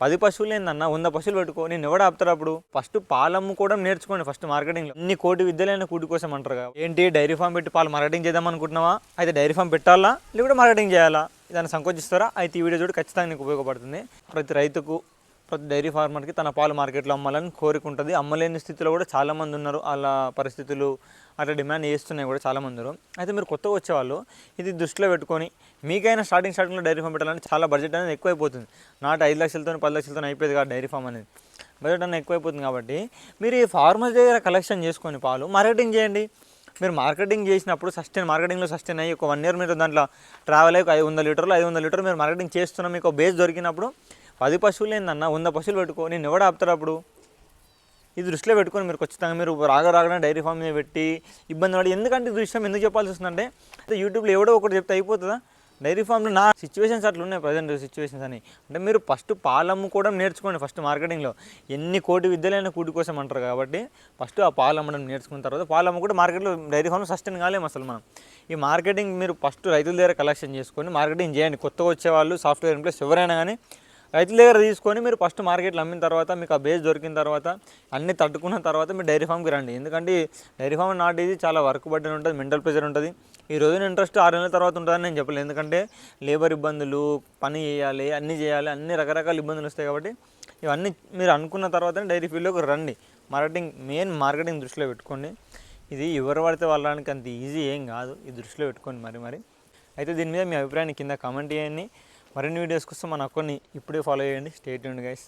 పది పశువులు ఏందన్న? వంద పశువులు పెట్టుకో. నేను ఎవడ ఆపుతారు అప్పుడు? ఫస్ట్ పాలు అమ్ముకోవడం నేర్చుకోండి ఫస్ట్ మార్కెటింగ్లో. ఇన్ని కోటి విద్యలైన కూటి కోసం అంటారు కదా. ఏంటి డైరీ ఫామ్ పెట్టి పాలు మార్కెటింగ్ చేద్దాం అనుకుంటున్నావా? అయితే డైరీ ఫామ్ పెట్టాలా? లేకుంటే మార్కెటింగ్ చేయాలా? దాన్ని సంకోచిస్తారా? అయితే ఈ వీడియో చూడు ఖచ్చితంగా నీకు ఉపయోగపడుతుంది. ప్రతి రైతుకు ప్రతి డైరీ ఫార్మర్కి తన పాలు మార్కెట్లో అమ్మాలని కోరిక ఉంటుంది అమ్మలేని స్థితిలో కూడా చాలామంది ఉన్నారు. అలా పరిస్థితులు అట్లా డిమాండ్ చేస్తున్నాయి కూడా చాలామంది అయితే మీరు కొత్తగా వచ్చేవాళ్ళు ఇది దృష్టిలో పెట్టుకొని మీకైనా స్టార్టింగ్ స్టార్టింగ్లో డైరీ ఫామ్ పెట్టాలంటే చాలా బడ్జెట్ అనేది ఎక్కువైపోతుంది. నాటి ఐదు లక్షలతో పది లక్షలతో అయిపోయింది కాదు డైరీ ఫామ్ అనేది. బడ్జెట్ అనేది ఎక్కువైపోతుంది కాబట్టి మీరు ఈ ఫార్మర్ దగ్గర కలెక్షన్ చేసుకొని పాలు మార్కెటింగ్ చేయండి. మీరు మార్కెటింగ్ చేసినప్పుడు సస్టైన్ మార్కెటింగ్లో సస్టైన్ అయ్యి ఒక వన్ ఇయర్ మీరు దాంట్లో ట్రావెల్ అయ్యి ఐదు వందల లీటర్లు ఐదు వందల లీటర్లు మీరు మార్కెటింగ్ చేస్తున్న మీకు బేస్ దొరికినప్పుడు పది పశువులు ఏందన్న? వంద పశువులు పెట్టుకో. నేను ఎవడ ఆపుతారు అప్పుడు? ఇది దృష్టిలో పెట్టుకొని మీరు ఖచ్చితంగా మీరు రాగా రాగానే డైరీ ఫామ్ మీద పెట్టి ఇబ్బంది పడి ఎందుకంటే ఈ విషయం ఎందుకు చెప్పాల్సి వస్తుందంటే అంటే యూట్యూబ్లో ఎవడో ఒకటి చెప్తే అయిపోతుందా? డైరీ ఫామ్లో నా సిచ్యువేషన్స్ అట్లా ఉన్నాయి ప్రజెంట్ సిచ్యువేషన్స్ అని. అంటే మీరు ఫస్ట్ పాలు అమ్ముకోవడం నేర్చుకోండి ఫస్ట్ మార్కెటింగ్లో. ఎన్ని కోటి విద్యలైన కూటి కోసం అంటారు కాబట్టి ఫస్ట్ ఆ పాలు అమ్మడం నేర్చుకున్న తర్వాత పాలు అమ్ముకుంటే మార్కెట్లో డైరీ ఫామ్ సస్టైన్ కాలేము అసలు మనం. ఈ మార్కెటింగ్ మీరు ఫస్ట్ రైతుల దగ్గర కలెక్షన్ చేసుకొని మార్కెటింగ్ చేయండి. కొత్తగా వచ్చేవాళ్ళు సాఫ్ట్వేర్ ఎంప్లాయస్ ఎవరైనా కానీ రైతుల దగ్గర తీసుకొని మీరు ఫస్ట్ మార్కెట్లో అమ్మిన తర్వాత మీకు ఆ బేస్ దొరికిన తర్వాత అన్ని తట్టుకున్న తర్వాత మీరు డైరీ ఫామ్కి రండి. ఎందుకంటే డైరీ ఫామ్ నాటిది చాలా వర్క్ బట్టి ఉంటుంది మెంటల్ ప్రెషర్ ఉంటుంది. ఈ రోజున ఇంట్రెస్ట్ ఆరు నెలల తర్వాత ఉంటుందని నేను చెప్పలేదు ఎందుకంటే లేబర్ ఇబ్బందులు పని చేయాలి అన్నీ చేయాలి అన్ని రకరకాల ఇబ్బందులు వస్తాయి కాబట్టి ఇవన్నీ మీరు అనుకున్న తర్వాత డైరీ ఫీల్డ్లోకి రండి. మార్కెటింగ్ మెయిన్ మార్కెటింగ్ దృష్టిలో పెట్టుకోండి. ఇది ఎవరు పడితే వాళ్ళడానికి అంత ఈజీ ఏం కాదు. ఈ దృష్టిలో పెట్టుకోండి మరి మరి. అయితే దీని మీద మీ అభిప్రాయాన్ని కింద కామెంట్ చేయండి. మరిన్ని వీడియోస్ కోసం మన అకౌంట్ని ఇప్పుడే ఫాలో చేయండి. స్టేట్ ఉండి గైస్